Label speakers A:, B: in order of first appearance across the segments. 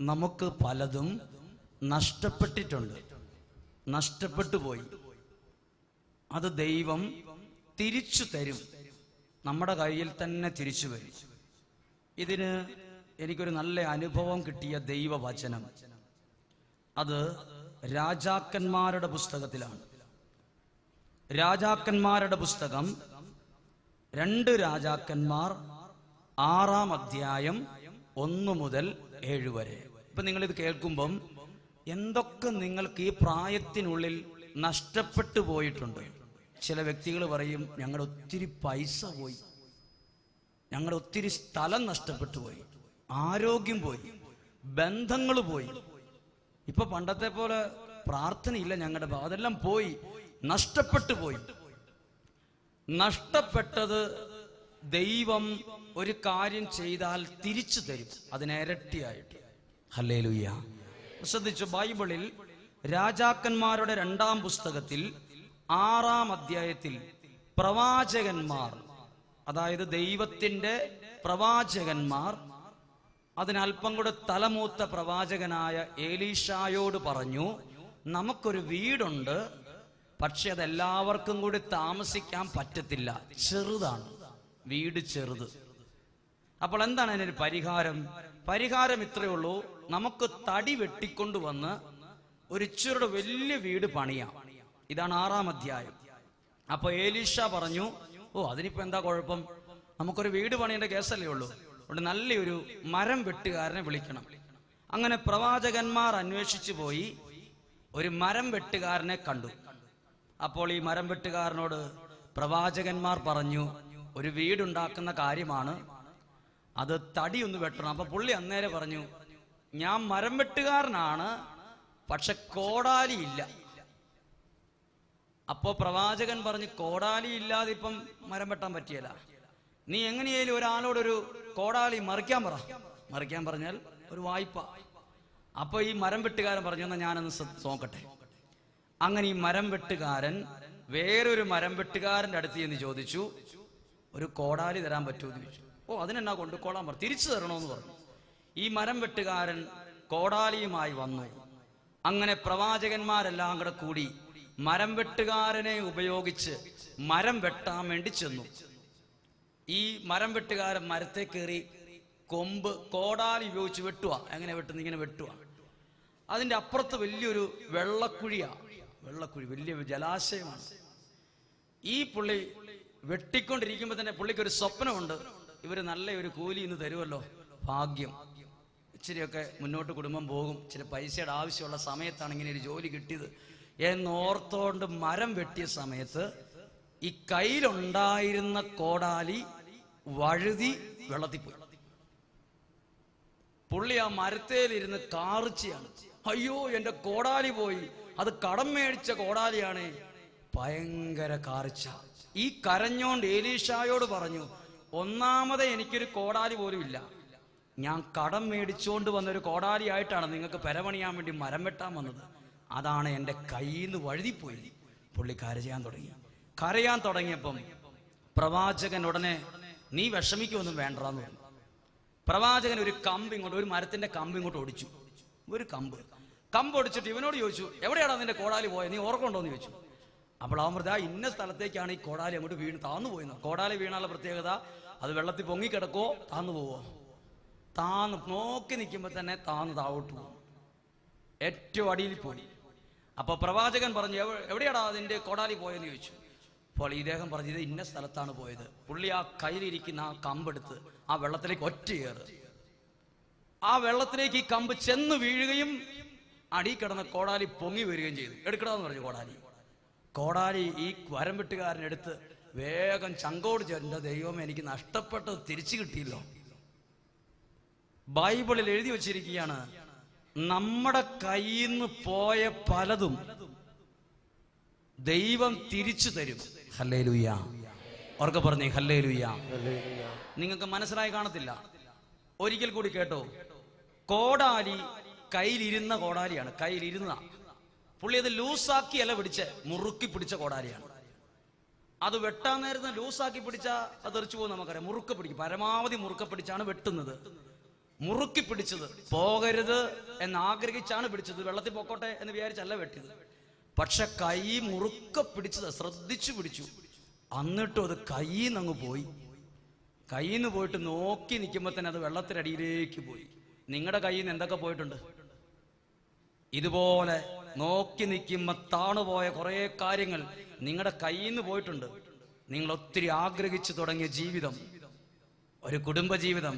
A: നമുക്ക് പലതും നഷ്ടപ്പെട്ടിട്ടുണ്ട്. നഷ്ടപ്പെട്ടു പോയി അത് ദൈവം തിരിച്ചു തരും. നമ്മുടെ കയ്യിൽ തന്നെ തിരിച്ചു വരും. ഇതിന് എനിക്കൊരു നല്ല അനുഭവം കിട്ടിയ ദൈവവചനം. അത് രാജാക്കന്മാരുടെ പുസ്തകത്തിലാണ്. രാജാക്കന്മാരുടെ പുസ്തകം രണ്ട് രാജാക്കന്മാർ ആറാം അധ്യായം ഒന്നു മുതൽ ഏഴ് വരെ. ഇപ്പൊ നിങ്ങൾ ഇത് കേൾക്കുമ്പം എന്തൊക്കെ നിങ്ങൾക്ക് ഈ പ്രായത്തിനുള്ളിൽ നഷ്ടപ്പെട്ടു പോയിട്ടുണ്ട്? ചില വ്യക്തികൾ പറയും ഞങ്ങളുടെ ഒത്തിരി പൈസ പോയി. ഞങ്ങളുടെ ഒത്തിരി സ്ഥലം നഷ്ടപ്പെട്ടു പോയി. ആരോഗ്യം പോയി. ബന്ധങ്ങൾ പോയി. ഇപ്പൊ പണ്ടത്തെ പോലെ പ്രാർത്ഥനയില്ല ഞങ്ങളുടെ. അതെല്ലാം പോയി. നഷ്ടപ്പെട്ടു പോയി. നഷ്ടപ്പെട്ടത് ദൈവം ഒരു കാര്യം ചെയ്താൽ തിരിച്ചു തരും. അതിനിരട്ടിയായിട്ട് ഹല്ലേലൂയ ശ്രദ്ധിച്ചു ബൈബിളിൽ രാജാക്കന്മാരുടെ രണ്ടാം പുസ്തകത്തിൽ ആറാം അധ്യായത്തിൽ പ്രവാചകന്മാർ അതായത് ദൈവത്തിന്റെ പ്രവാചകന്മാർ അതിനൽപ്പം കൂടെ തലമൂത്ത പ്രവാചകനായ ഏലീഷായോട് പറഞ്ഞു നമുക്കൊരു വീടുണ്ട് പക്ഷെ അതെല്ലാവർക്കും കൂടി താമസിക്കാൻ പറ്റത്തില്ല. ചെറുതാണ്. വീട് ചെറുത്. അപ്പോൾ എന്താണ് അതിനൊരു പരിഹാരം? പരിഹാരം ഇത്രയേ ഉള്ളൂ. നമുക്ക് തടി വെട്ടിക്കൊണ്ടുവന്ന് ഒരു ഇച്ചിരുടെ വലിയ വീട് പണിയാം. ഇതാണ് ആറാം അധ്യായം. അപ്പൊ ഏലീഷ പറഞ്ഞു ഓ അതിനിപ്പോ എന്താ കുഴപ്പം? നമുക്കൊരു വീട് പണിയേണ്ട കേസല്ലേ ഉള്ളൂ. അവിടെ നല്ലൊരു മരം വെട്ടുകാരനെ വിളിക്കണം. അങ്ങനെ പ്രവാചകന്മാർ അന്വേഷിച്ചു പോയി. ഒരു മരം വെട്ടുകാരനെ കണ്ടു. അപ്പോൾ ഈ മരം വെട്ടുകാരനോട് പ്രവാചകന്മാർ പറഞ്ഞു ഒരു വീടുണ്ടാക്കുന്ന കാര്യമാണ്. അത് തടി ഒന്ന് വെട്ടണം. അപ്പൊ പുള്ളി അന്നേരെ പറഞ്ഞു ഞാൻ മരം വെട്ടുകാരനാണ് പക്ഷെ കോടാലി ഇല്ല. അപ്പോ പ്രവാചകൻ പറഞ്ഞു കോടാലി ഇല്ലാതെ ഇപ്പം മരം വെട്ടാൻ പറ്റിയല്ല. നീ എങ്ങനെയായാലും ഒരാളോടൊരു കോടാലി മറിക്കാൻ പറ. മറിക്കാൻ പറഞ്ഞാൽ ഒരു വായ്പ. അപ്പൊ ഈ മരം വെട്ടുകാരൻ പറഞ്ഞു എന്നാ ഞാനൊന്ന് നോക്കട്ടെ. അങ്ങനെ ഈ മരം വെട്ടുകാരൻ വേറൊരു മരം വെട്ടുകാരന്റെ അടുത്ത് ചെന്ന് ചോദിച്ചു ഒരു കോടാലി തരാൻ പറ്റുമോ എന്ന് ചോദിച്ചു. ഓ അതിനെന്നാ കൊണ്ടുകൊള്ളാൻ പറഞ്ഞു തിരിച്ചു തരണമെന്ന് പറഞ്ഞു. ഈ മരം വെട്ടുകാരൻ കോടാലിയുമായി വന്നു. അങ്ങനെ പ്രവാചകന്മാരെല്ലാം കൂടെ കൂടി മരം വെട്ടുകാരനെ ഉപയോഗിച്ച് മരം വെട്ടാൻ വേണ്ടി ചെന്നു. ഈ മരം വെട്ടുകാരൻ മരത്തെ കയറി കൊമ്പ് കോടാലി ഉപയോഗിച്ച് വെട്ടുക. എങ്ങനെ വെട്ടുന്ന? ഇങ്ങനെ വെട്ടുക. അതിന്റെ അപ്പുറത്ത് വലിയൊരു വെള്ളക്കുഴിയാ. വെള്ളക്കുഴി വലിയ ജലാശയമാണ്. ഈ പുള്ളി വെട്ടിക്കൊണ്ടിരിക്കുമ്പോൾ തന്നെ പുള്ളിക്ക് ഒരു സ്വപ്നമുണ്ട്. ഇവർ നല്ല ഒരു കൂലി ഇന്ന് തരുമല്ലോ ഭാഗ്യം. ഇച്ചിരിയൊക്കെ മുന്നോട്ട് കുടുംബം പോകും. ചില പൈസയുടെ ആവശ്യമുള്ള സമയത്താണ് ഇങ്ങനെ ഒരു ജോലി കിട്ടിയത്. എന്നോർത്തോണ്ട് മരം വെട്ടിയ സമയത്ത് ഈ കയ്യിലുണ്ടായിരുന്ന കോടാലി വഴുതി വെള്ളത്തിൽ പോയി പുള്ളി ആ മരത്തേലിരുന്ന് കാറിച്ചയാണ് അയ്യോ എന്റെ കോടാലി പോയി. അത് കടം മേടിച്ച കോടാലിയാണ്. ഭയങ്കര കാറിച്ച ഈ കരഞ്ഞോണ്ട് ഏലീഷായോട് പറഞ്ഞു ഒന്നാമത് എനിക്കൊരു കോടാലി പോലും ഇല്ല. ഞാൻ കടം മേടിച്ചുകൊണ്ട് വന്നൊരു കോടാലി ആയിട്ടാണ് നിങ്ങൾക്ക് പെരപണിയാൻ വേണ്ടി മരം വെട്ടാൻ വന്നത്. അതാണ് എന്റെ കയ്യിൽ നിന്ന് വഴുതിപ്പോയി. പുള്ളി കരയാൻ തുടങ്ങി. കരയാൻ തുടങ്ങിയപ്പം പ്രവാചകൻ ഉടനെ നീ വിഷമിക്കൊന്നും വേണ്ടെന്ന് പറഞ്ഞു. പ്രവാചകൻ ഒരു കമ്പ് ഇങ്ങോട്ട് ഒരു മരത്തിന്റെ കമ്പ് ഇങ്ങോട്ട് ഓടിച്ചു. ഒരു കമ്പ്. കമ്പ് ഒടിച്ചിട്ട് ഇവനോട് ചോദിച്ചു എവിടെയാണോ നിന്റെ കോടാലി പോയത് നീ ഓർക്കുണ്ടോ എന്ന് ചോദിച്ചു. അപ്പോൾ അവൻ പറഞ്ഞു "ആ ഇന്ന സ്ഥലത്തേക്കാണ് ഈ കോടാലി അങ്ങോട്ട് വീണ് താന്നു പോയെന്ന്. കോടാലി വീണാലുള്ള പ്രത്യേകത അത് വെള്ളത്തിൽ പൊങ്ങി കിടക്കോ താന്നു പോവോ? താന്ന്. നോക്കി നിൽക്കുമ്പോൾ തന്നെ താന്ന് താവോട്ട് പോകും ഏറ്റവും അടിയിൽ പോയി. അപ്പോൾ പ്രവാചകൻ പറഞ്ഞു എവിടെയാടാ അതിന്റെ കോടാലി പോയെന്ന് ചോദിച്ചു. അപ്പോൾ ഇദ്ദേഹം പറഞ്ഞത് ഇന്ന സ്ഥലത്താണ് പോയത്. പുള്ളി ആ കയ്യിലിരിക്കുന്ന ആ കമ്പെടുത്ത് ആ വെള്ളത്തിലേക്ക് ഒറ്റ കയറ്. ആ വെള്ളത്തിലേക്ക് ഈ കമ്പ് ചെന്ന് വീഴുകയും അടി കിടന്ന കോടാലി പൊങ്ങി വരികയും ചെയ്തു. എടുക്കണമെന്ന് പറഞ്ഞു കോടാലി. കോടാലി ഈ വരം വെട്ടുകാരനെടുത്ത് വേഗം ചങ്കോട് ചേരുന്ന ദൈവം എനിക്ക് നഷ്ടപ്പെട്ടത് തിരിച്ചു കിട്ടിയല്ലോ. ബൈബിളിൽ എഴുതി വച്ചിരിക്കുകയാണ് നമ്മുടെ കയ്യിൽ നിന്ന് പോയ പലതും ദൈവം തിരിച്ചു തരും. ഹല്ലേ ലുയ്യ പറഞ്ഞേ ഹല്ലേ നിങ്ങൾക്ക് മനസ്സിലായി കാണത്തില്ല. ഒരിക്കൽ കൂടി കേട്ടോ കോടാലി കയ്യിലിരുന്ന കോടാലിയാണ് കയ്യിലിരുന്ന പുള്ളി അത് ലൂസാക്കിയല്ല പിടിച്ച മുറുക്കി പിടിച്ച കോടാലിയാണ് അത് വെട്ടാൻ നേരത്തെ ലൂസാക്കി പിടിച്ച അത് തെറിച്ചു പോകും നമുക്കറിയാം. മുറുക്ക പിടിക്കും. പരമാവധി മുറുക്ക പിടിച്ചാണ് വെട്ടുന്നത്. മുറുക്കി പിടിച്ചത്. പോകരുത് എന്ന് ആഗ്രഹിച്ചാണ് പിടിച്ചത്. വെള്ളത്തിൽ പൊക്കോട്ടെ എന്ന് വിചാരിച്ചല്ല വെട്ടിയത്. പക്ഷെ കൈ മുറുക്ക പിടിച്ചത്. ശ്രദ്ധിച്ചു പിടിച്ചു. എന്നിട്ടും അത് കയ്യിൽ നങ്ങ് പോയി. കയ്യിൽ പോയിട്ട് നോക്കി നിൽക്കുമ്പോൾ തന്നെ അത് വെള്ളത്തിനടിയിലേക്ക് പോയി. നിങ്ങളുടെ കയ്യിൽ നിന്ന് എന്തൊക്കെ പോയിട്ടുണ്ട്? ഇതുപോലെ നോക്കി നിൽക്കുമ്പോൾ താണുപോയ കുറേ കാര്യങ്ങൾ നിങ്ങളുടെ കയ്യിൽ നിന്ന് പോയിട്ടുണ്ട്. നിങ്ങൾ ഒത്തിരി ആഗ്രഹിച്ചു തുടങ്ങിയ ജീവിതം ഒരു കുടുംബജീവിതം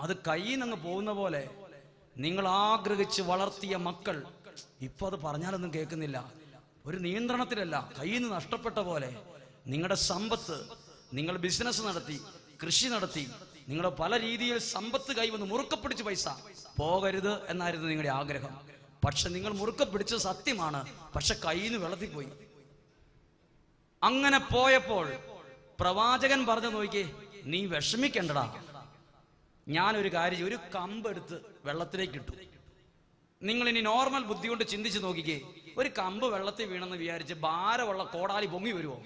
A: അത് കയ്യിൽ നിന്ന് പോകുന്ന പോലെ നിങ്ങൾ ആഗ്രഹിച്ച് വളർത്തിയ മക്കൾ ഇപ്പൊ അത് പറഞ്ഞാലൊന്നും കേൾക്കുന്നില്ല. ഒരു നിയന്ത്രണത്തിലല്ല കയ്യിൽ നിന്ന് നഷ്ടപ്പെട്ട പോലെ നിങ്ങളുടെ സമ്പത്ത് നിങ്ങൾ ബിസിനസ് നടത്തി കൃഷി നടത്തി നിങ്ങളുടെ പല രീതിയിൽ സമ്പത്ത് കൈവന്ന് മുറുക്കപ്പിടിച്ച് പൈസ പോകരുത് എന്നായിരുന്നു നിങ്ങളുടെ ആഗ്രഹം. പക്ഷെ നിങ്ങൾ മുറുക്ക പിടിച്ചത് സത്യമാണ്. പക്ഷെ കയ്യിൽ നിന്ന് വെള്ളത്തിൽ പോയി അങ്ങനെ പോയപ്പോൾ പ്രവാചകൻ പറഞ്ഞു നോക്കിയേ നീ വിഷമിക്കണ്ടടാ. ഞാനൊരു കാര്യം ഒരു കമ്പെടുത്ത് വെള്ളത്തിലേക്ക് ഇട്ടു നിങ്ങൾ ഇനി നോർമൽ ബുദ്ധി കൊണ്ട് ചിന്തിച്ച് നോക്കിക്കേ. ഒരു കമ്പ് വെള്ളത്തിൽ വീണെന്ന് വിചാരിച്ച് ഭാരമുള്ള കോടാലി പൊങ്ങി വരുമോ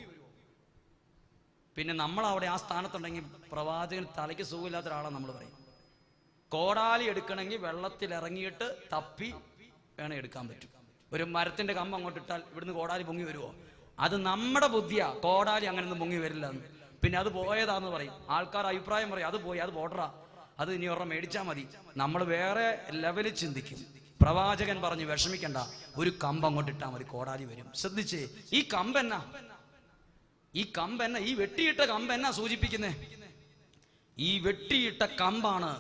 A: പിന്നെ നമ്മൾ അവിടെ ആ സ്ഥാനത്തുണ്ടെങ്കിൽ പ്രവാചകൻ തലയ്ക്ക് സുഖമില്ലാത്ത ഒരാളാണ് നമ്മൾ പറയും. കോടാലി എടുക്കണമെങ്കിൽ വെള്ളത്തിൽ ഇറങ്ങിയിട്ട് തപ്പി വേണേ എടുക്കാൻ പറ്റും. ഒരു മരത്തിന്റെ കമ്പ് അങ്ങോട്ട് ഇട്ടാൽ ഇവിടുന്ന് കോടാലി പൊങ്ങി വരുമോ അത് നമ്മുടെ ബുദ്ധിയാ. കോടാലി അങ്ങനെ ഒന്നും പൊങ്ങി വരില്ല പിന്നെ അത് പോയതാന്ന് പറയും. ആൾക്കാർ അഭിപ്രായം പറയും. അത് പോയി അത് പോട്ടറാ അത് ഇനി ഒരെണ്ണം മേടിച്ചാൽ മതി. നമ്മൾ വേറെ ലെവലിൽ ചിന്തിക്കും. പ്രവാചകൻ പറഞ്ഞു വിഷമിക്കണ്ട. ഒരു കമ്പ് അങ്ങോട്ട് ഇട്ടാൽ മതി കോടാലി വരും. ശ്രദ്ധിച്ചേ ഈ കമ്പ് എന്നാ? ഈ കമ്പ് എന്നാ? ഈ വെട്ടിയിട്ട കമ്പ് എന്നാ സൂചിപ്പിക്കുന്നേ? ഈ വെട്ടിയിട്ട കമ്പാണ്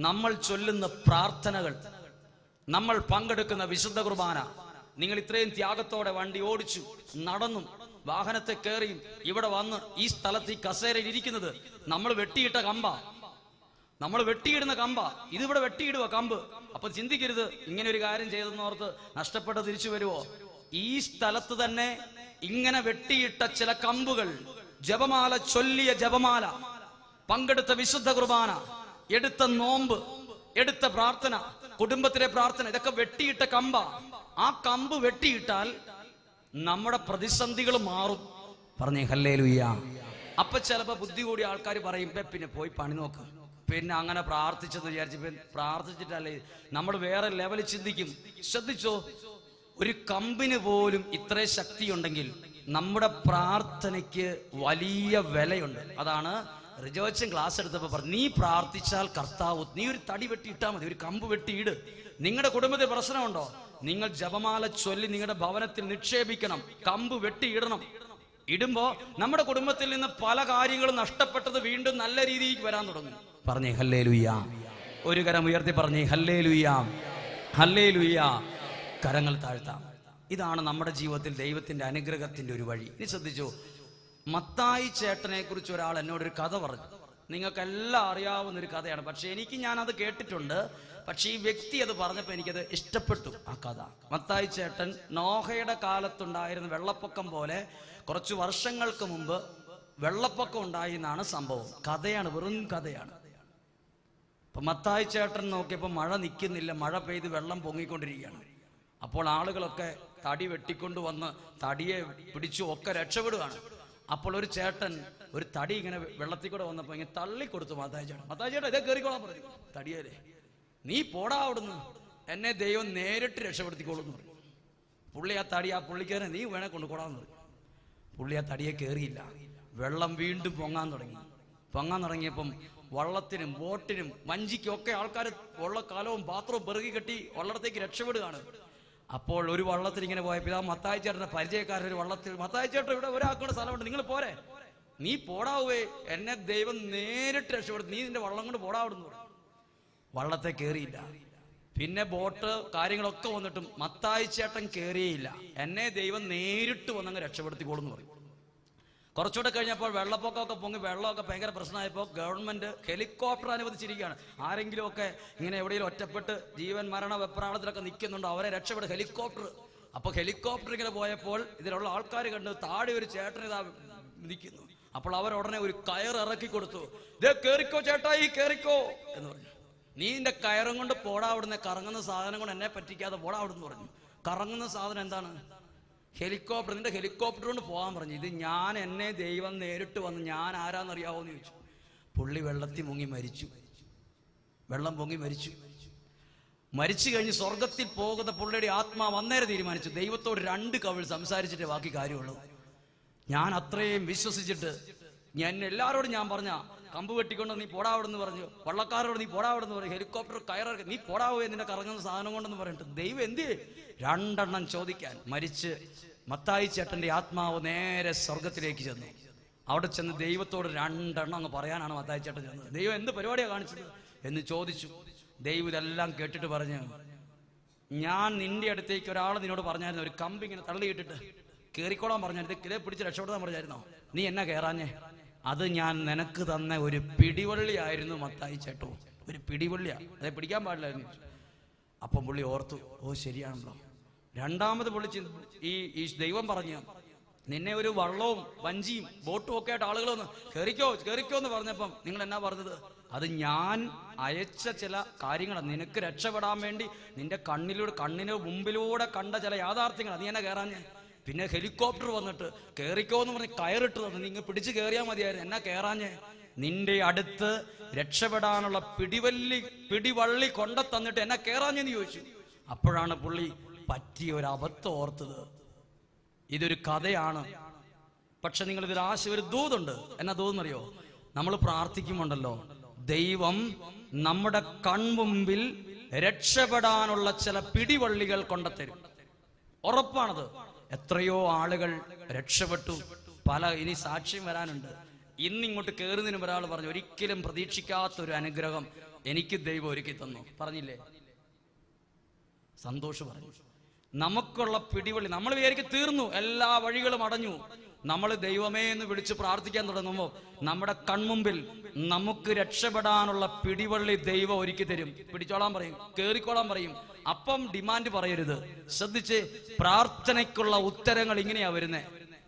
A: നമ്മൾ ചൊല്ലുന്ന പ്രാർത്ഥനകൾ. നമ്മൾ പങ്കെടുക്കുന്ന വിശുദ്ധ കുർബാന. നിങ്ങൾ ഇത്രയും ത്യാഗത്തോടെ വണ്ടി ഓടിച്ചു നടന്നും വാഹനത്തെ കയറിയും ഇവിടെ വന്ന് ഈ സ്ഥലത്ത് ഈ കസേരയിൽ ഇരിക്കുന്നത് നമ്മൾ വെട്ടിയിട്ട കമ്പ. നമ്മൾ വെട്ടിയിടുന്ന കമ്പ. ഇതിവിടെ വെട്ടിയിടുക കമ്പ്? അപ്പൊ ചിന്തിക്കരുത് ഇങ്ങനെ ഒരു കാര്യം ചെയ്തെന്നോർത്ത് നഷ്ടപ്പെട്ട് തിരിച്ചു വരുവോ? ഈ സ്ഥലത്ത് തന്നെ ഇങ്ങനെ വെട്ടിയിട്ട ചില കമ്പുകൾ ജപമാല ചൊല്ലിയ ജപമാല പങ്കെടുത്ത വിശുദ്ധ കുർബാന എടുത്ത നോമ്പ് എടുത്ത പ്രാർത്ഥന കുടുംബത്തിലെ പ്രാർത്ഥന ഇതൊക്കെ വെട്ടിയിട്ട കമ്പ. ആ കമ്പ് വെട്ടിയിട്ടാൽ നമ്മുടെ പ്രതിസന്ധികൾ മാറും. പറഞ്ഞേ ഹല്ലേ ലുയ്യ അപ്പൊ ചിലപ്പോ ബുദ്ധി കൂടി ആൾക്കാർ പറയും പിന്നെ പോയി പണി നോക്ക്. പിന്നെ അങ്ങനെ പ്രാർത്ഥിച്ചെന്ന് വിചാരിച്ച് പ്രാർത്ഥിച്ചിട്ടല്ലേ നമ്മൾ വേറെ ലെവലിൽ ചിന്തിക്കും. ശ്രദ്ധിച്ചോ? ഒരു കമ്പിന് പോലും ഇത്ര ശക്തിയുണ്ടെങ്കിൽ നമ്മുടെ പ്രാർത്ഥനയ്ക്ക് വലിയ വിലയുണ്ട്. അതാണ് റിജോച്ചൻ ക്ലാസ് എടുത്തപ്പോൾ പറഞ്ഞു നീ പ്രാർത്ഥിച്ചാൽ കർത്താവ് നീ ഒരു തടി വെട്ടി ഇട്ടാൽ മതി ഒരു കമ്പ് വെട്ടി ഇട്. നിങ്ങളുടെ കുടുംബത്തിൽ പ്രശ്നമുണ്ടോ? നിങ്ങൾ ജപമാല ചൊല്ലി നിങ്ങളുടെ ഭവനത്തിൽ നിക്ഷേപിക്കണം കമ്പ് വെട്ടി ഇടണം. ഇടുമ്പോ നമ്മുടെ കുടുംബത്തിൽ നിന്ന് പല കാര്യങ്ങളും നഷ്ടപ്പെട്ടത് വീണ്ടും നല്ല രീതിയിൽ വരാൻ തുടങ്ങും. പറഞ്ഞേ ഹല്ലേ ലുയ്യ ഒരു കരം ഉയർത്തി പറഞ്ഞേ ഹല്ലേ ലുയ്യ ഹല്ലേ ലുയ്യ കരങ്ങൾ താഴ്ത്താം. ഇതാണ് നമ്മുടെ ജീവിതത്തിൽ ദൈവത്തിന്റെ അനുഗ്രഹത്തിന്റെ ഒരു വഴി. നീ ശ്രദ്ധിച്ചു മത്തായി ചേട്ടനെ കുറിച്ച് ഒരാൾ എന്നോട് ഒരു കഥ പറഞ്ഞു. നിങ്ങൾക്കെല്ലാം അറിയാവുന്ന ഒരു കഥയാണ്. പക്ഷെ എനിക്ക് ഞാൻ അത് കേട്ടിട്ടുണ്ട്. പക്ഷെ ഈ വ്യക്തി അത് പറഞ്ഞപ്പോൾ എനിക്കത് ഇഷ്ടപ്പെട്ടു ആ കഥ. മത്തായി ചേട്ടൻ നോഹയുടെ കാലത്തുണ്ടായിരുന്ന വെള്ളപ്പൊക്കം പോലെ കുറച്ച് വർഷങ്ങൾക്ക് മുമ്പ് വെള്ളപ്പൊക്കം ഉണ്ടായി എന്നാണ് സംഭവം. കഥയാണ് വെറും കഥയാണ്. അപ്പൊ മത്തായി ചേട്ടൻ നോക്കിയപ്പോൾ മഴ നിൽക്കുന്നില്ല മഴ പെയ്ത് വെള്ളം പൊങ്ങിക്കൊണ്ടിരിക്കുകയാണ്. അപ്പോൾ ആളുകളൊക്കെ തടി വെട്ടിക്കൊണ്ട് വന്ന് തടിയെ പിടിച്ചു ഒക്കെ രക്ഷപ്പെടുകയാണ്. അപ്പോൾ ഒരു ചേട്ടൻ ഒരു തടി ഇങ്ങനെ വെള്ളത്തിൽ കൂടെ വന്നപ്പോൾ ഇങ്ങനെ തള്ളിക്കൊടുത്തു മത്തായി ചേട്ടൻ. ഇതേ കയറിക്കോളാൻ പറഞ്ഞു. തടിയരെ നീ പോടാ അവിടുന്ന്. എന്നെ ദൈവം നേരിട്ട് രക്ഷപ്പെടുത്തിക്കോളൂ എന്ന് പറഞ്ഞു. പുള്ളി ആ തടി ആ പുള്ളിക്കാരനെ നീ വേണേ കൊണ്ടുകൂടാന്ന് പറഞ്ഞു. പുള്ളി ആ തടിയെ കയറിയില്ല വെള്ളം വീണ്ടും പൊങ്ങാൻ തുടങ്ങി. പൊങ്ങാൻ തുടങ്ങിയപ്പം വള്ളത്തിനും ബോട്ടിനും വഞ്ചിക്കും ഒക്കെ ആൾക്കാർ കാലവും പാത്രവും പെറുകി കെട്ടി വള്ളടത്തേക്ക് രക്ഷപ്പെടുകയാണ്. അപ്പോൾ ഒരു വള്ളത്തിൽ ഇങ്ങനെ പോയ ഇതാ മത്തായി ചേട്ടന്റെ പരിചയക്കാരൻ ഒരു വള്ളത്തിൽ മത്തായി ചേട്ടൻ ഇവിടെ ഒരാൾക്കുള്ള സ്ഥലമുണ്ട് നിങ്ങൾ പോരെ. നീ പോടാവേ എന്നെ ദൈവം നേരിട്ട് രക്ഷപ്പെടുത്തി നീ നിന്റെ വള്ളം കൊണ്ട് പോടാവിടുന്നു വള്ളത്തെ കയറിയില്ല പിന്നെ ബോട്ട് കാര്യങ്ങളൊക്കെ വന്നിട്ടും മത്തായി ചേട്ടൻ കയറിയില്ല എന്നെ ദൈവം നേരിട്ട് വന്നങ്ങ് രക്ഷപ്പെടുത്തിക്കോളെന്ന് പറയും കുറച്ചുകൂടെ കഴിഞ്ഞപ്പോൾ വെള്ളപ്പൊക്കമൊക്കെ പൊങ്ങി വെള്ളമൊക്കെ ഭയങ്കര പ്രശ്നമായപ്പോൾ ഗവൺമെന്റ് ഹെലികോപ്റ്റർ അനുവദിച്ചിരിക്കുകയാണ്. ആരെങ്കിലുമൊക്കെ ഇങ്ങനെ എവിടെയെങ്കിലും ഒറ്റപ്പെട്ട് ജീവൻ മരണ വെപ്രാളത്തിലൊക്കെ നിൽക്കുന്നുണ്ടോ? അവരെ രക്ഷപ്പെടും. ഹെലികോപ്റ്റർ അപ്പോൾ ഹെലികോപ്റ്റർ ഇങ്ങനെ പോയപ്പോൾ ഇതിലുള്ള ആൾക്കാർ കണ്ട് താടി ഒരു ചേട്ടൻ ഇതാ നിൽക്കുന്നു. അപ്പോൾ അവർ ഉടനെ ഒരു കയർ ഇറക്കി കൊടുത്തു. ദേ കേറിക്കോ ഈ കേറിക്കോ എന്ന് പറഞ്ഞു. നീ നിന്റെ കയറും കൊണ്ട് പോടാ അവിടുന്ന്. കറങ്ങുന്ന സാധനം കൊണ്ട് എന്നെ പറ്റിക്കാതെ പോടാ അവിടുന്ന് പറഞ്ഞു. കറങ്ങുന്ന സാധനം എന്താണ്? ഹെലികോപ്റ്റർ നിന്റെ ഹെലികോപ്റ്റർ കൊണ്ട് പോകാൻ പറഞ്ഞു. ഇത് ഞാൻ എന്നെ ദൈവം നേരിട്ട് വന്ന് ഞാൻ ആരാന്നറിയാവോ എന്ന് ചോദിച്ചു. പുള്ളി വെള്ളത്തിൽ മുങ്ങി മരിച്ചു. വെള്ളം പൊങ്ങി മരിച്ചു. മരിച്ചു കഴിഞ്ഞ് സ്വർഗത്തിൽ പോകുന്ന പുള്ളിയുടെ ആത്മാവ് അന്നേരം തീരുമാനിച്ചു. ദൈവത്തോട് രണ്ട് കവൾ സംസാരിച്ചിട്ട് ബാക്കി കാര്യമുള്ളൂ. ഞാൻ അത്രയും വിശ്വസിച്ചിട്ട് ഞാൻ എല്ലാവരോടും ഞാൻ പറഞ്ഞ കമ്പ് വെട്ടിക്കൊണ്ട് നീ പോടാവിടെന്ന് പറഞ്ഞു. വള്ളക്കാരോട് നീ പോടാവിടെന്ന് പറഞ്ഞു. ഹെലികോപ്റ്റർ കയറി നീ പോടാവോ നിന്നെ കറങ്ങുന്ന സാധനം കൊണ്ടെന്ന് പറഞ്ഞിട്ട് ദൈവം എന്ത് രണ്ടെണ്ണം ചോദിക്കാൻ മരിച്ച് മത്തായി ചേട്ടന്റെ ആത്മാവ് നേരെ സ്വർഗത്തിലേക്ക് ചെന്നു. അവിടെ ചെന്ന് ദൈവത്തോട് രണ്ടെണ്ണം അങ്ങ് പറയാനാണ് മത്തായി ചേട്ടൻ ചെന്നത്. ദൈവം എന്ത് പരിപാടിയാണ് കാണിച്ചത്? എന്ന് ചോദിച്ചു. ദൈവം ഇതെല്ലാം കേട്ടിട്ട് പറഞ്ഞു ഞാൻ നിന്റെ അടുത്തേക്ക് ഒരാൾ നിന്നോട് പറഞ്ഞായിരുന്നു ഒരു കമ്പി ഇങ്ങനെ തള്ളിയിട്ടിട്ട് കേറിക്കോളാൻ പറഞ്ഞായിരുന്നു. ഇതേ പിടിച്ച് രക്ഷപ്പെടാൻ പറഞ്ഞായിരുന്നോ? നീ എന്നാ കയറാഞ്ഞേ അത് ഞാൻ നിനക്ക് തന്ന ഒരു പിടിവള്ളി ആയിരുന്നു മത്തായി ചേട്ടോ. ഒരു പിടിവള്ളിയാ. അതെ പിടിക്കാൻ പാടില്ലായിരുന്നു. അപ്പം പുള്ളി ഓർത്തു ഓ ശരിയാണല്ലോ. രണ്ടാമത് പുള്ളി ഈ ഈ ദൈവം പറഞ്ഞു നിന്നെ ഒരു വള്ളവും വഞ്ചിയും ബോട്ടും ഒക്കെ ആയിട്ട് ആളുകൾ ഒന്ന് കയറിക്കോ കയറിക്കോ എന്ന് പറഞ്ഞപ്പം നിങ്ങൾ എന്നാ പറഞ്ഞത്? അത് ഞാൻ അയച്ച ചില കാര്യങ്ങളാണ് നിനക്ക് രക്ഷപ്പെടാൻ വേണ്ടി നിന്റെ കണ്ണിലൂടെ കണ്ണിന് മുമ്പിലൂടെ കണ്ട ചില യാഥാർത്ഥ്യങ്ങളാണ് നീ എന്നെ കയറാഞ്ഞ് പിന്നെ ഹെലികോപ്റ്റർ വന്നിട്ട് കയറിക്കോ എന്ന് പറഞ്ഞ് കയറിട്ട് തന്നെ നിങ്ങൾ പിടിച്ച് കയറിയാൽ മതിയായിരുന്നു. എന്നാ കയറാഞ്ഞ് നിന്റെ അടുത്ത് രക്ഷപ്പെടാനുള്ള പിടിവല്ലി പിടിവള്ളി കൊണ്ട തന്നിട്ട് എന്നെ കയറാഞ്ഞെന്ന് ചോദിച്ചു. അപ്പോഴാണ് പുള്ളി പറ്റിയ ഒരു അബദ്ധം ഓർത്തത്. ഇതൊരു കഥയാണ്. പക്ഷെ നിങ്ങൾ ഇതിൽ ആശ ഒരു ദൂതുണ്ട്. എന്നാ ദൂതെന്നറിയോ? നമ്മൾ പ്രാർത്ഥിക്കുമുണ്ടല്ലോ ദൈവം നമ്മുടെ കൺമുമ്പിൽ രക്ഷപ്പെടാനുള്ള ചില പിടിവള്ളികൾ കൊണ്ടുത്തരും ഉറപ്പാണത്. എത്രയോ ആളുകൾ രക്ഷപ്പെട്ടു. പല ഇനി സാക്ഷ്യം വരാനുണ്ട്. ഇന്നിങ്ങോട്ട് കയറുന്നതിന് ഒരാൾ പറഞ്ഞു ഒരിക്കലും പ്രതീക്ഷിക്കാത്ത ഒരു അനുഗ്രഹം എനിക്ക് ദൈവം ഒരുക്കി തന്നു പറഞ്ഞില്ലേ? സന്തോഷം പറഞ്ഞു. നമുക്കുള്ള പിടിവള്ളി. നമ്മൾ വിചാരിക്കും തീർന്നു എല്ലാ വഴികളും അടഞ്ഞു. നമ്മൾ ദൈവമേ എന്ന് വിളിച്ച് പ്രാർത്ഥിക്കാൻ തുടങ്ങുമ്പോൾ നമ്മുടെ കൺമുമ്പിൽ നമുക്ക് രക്ഷപ്പെടാനുള്ള പിടിവള്ളി ദൈവം ഒരുക്കി തരും. പിടിച്ചോളാൻ പറയും കേറിക്കോളാൻ പറയും. അപ്പം ഡിമാൻഡ് പറയരുത്. ശ്രദ്ധിച്ച് പ്രാർത്ഥനയ്ക്കുള്ള ഉത്തരങ്ങൾ ഇങ്ങനെയാ വരുന്നത്